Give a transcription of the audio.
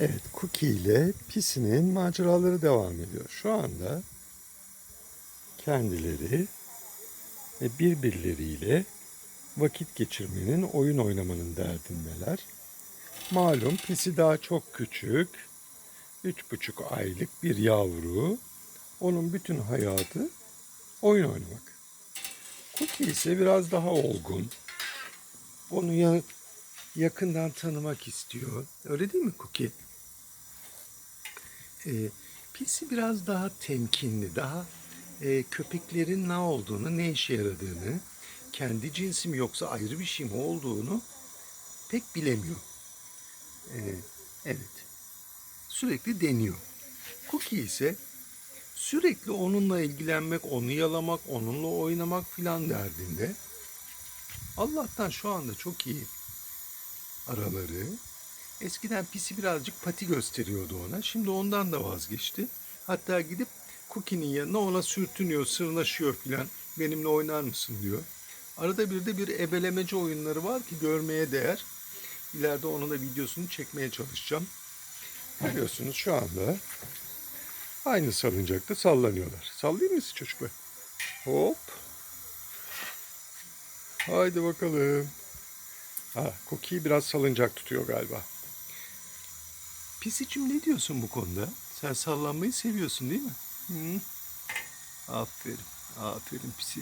Evet, Cookie ile Pisi'nin maceraları devam ediyor. Şu anda kendileri ve birbirleriyle vakit geçirmenin, oyun oynamanın derdindeler. Malum Pisi daha çok küçük. Üç buçuk aylık bir yavru. Onun bütün hayatı oyun oynamak. Cookie ise biraz daha olgun. Onu yakından tanımak istiyor. Öyle değil mi Cookie? Ee, Pisi biraz daha temkinli, daha e, köpeklerin ne olduğunu, ne işe yaradığını, kendi cinsi mi yoksa ayrı bir şey mi olduğunu pek bilemiyor. Ee, evet, sürekli deniyor. Cookie ise sürekli onunla ilgilenmek, onu yalamak, onunla oynamak filan derdinde. Allah'tan şu anda çok iyi araları. Eskiden pisi birazcık pati gösteriyordu ona. Şimdi ondan da vazgeçti. Hatta gidip Cookie'nin yanına ona sürtünüyor, sırnaşıyor filan. Benimle oynar mısın diyor. Arada bir de bir ebelemeci oyunları var ki görmeye değer. İleride onun da videosunu çekmeye çalışacağım. Görüyorsunuz şu anda aynı salıncakta sallanıyorlar. Sallayayım mı sizi çocuklar? Hop. Haydi bakalım. Ha, Cookie'yi biraz salıncak tutuyor galiba. Pisicim ne diyorsun bu konuda? Sen sallanmayı seviyorsun değil mi? Hı? Aferin. Aferin pisi.